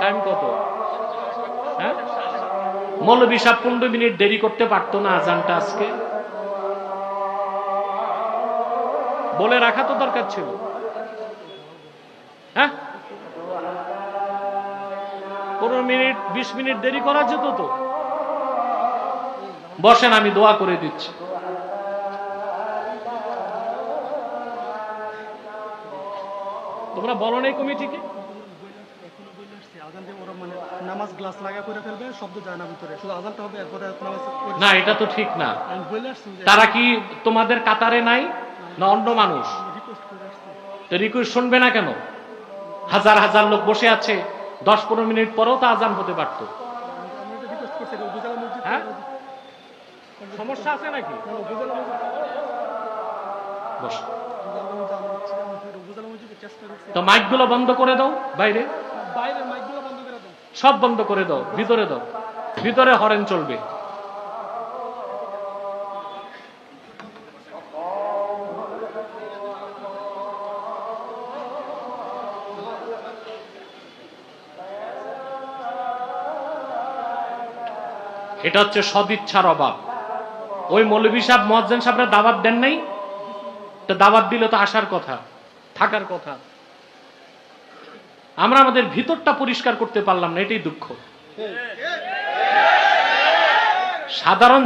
Time কত? হ্যাঁ? মৌলবী সাহেব পনেরো মিনিট দেরি করতে পারতো না আজানটা আজকে। বলে রাখা তো দরকার ছিল। হ্যাঁ? পনেরো মিনিট, বিশ মিনিট দেরি করা যেত তো। বসেন, আমি দোয়া করে দিচ্ছি। তোমরা বলো নাই কমিটিকে? না, এটা তো ঠিক না। তারা কি তোমাদের কাতারে নাই না অন্য মানুষ? তো শুনবে না কেন? হাজার হাজার লোক বসে আছে, দশ পনেরো মিনিট পরেও তো আজান হতে পারত। হ্যাঁ? সমস্যা আছে নাকি? বস। তো মাইকগুলো বন্ধ করে দাও বাইরে। সব বন্ধ করে দাও ভিতরে দাও। ভিতরে হরেন চলবে। এটা হচ্ছে সদিচ্ছার অভাব। ওই মৌলভী সাহেব মজ্জেন সাহেবরা দাওয়াত দেন নাই? তো দাওয়াত দিলে তো আসার কথা। থাকার কথা। আমরা আমাদের ভিতরটা পরিষ্কার করতে পারলাম না এটাই দুঃখ। সাধারণ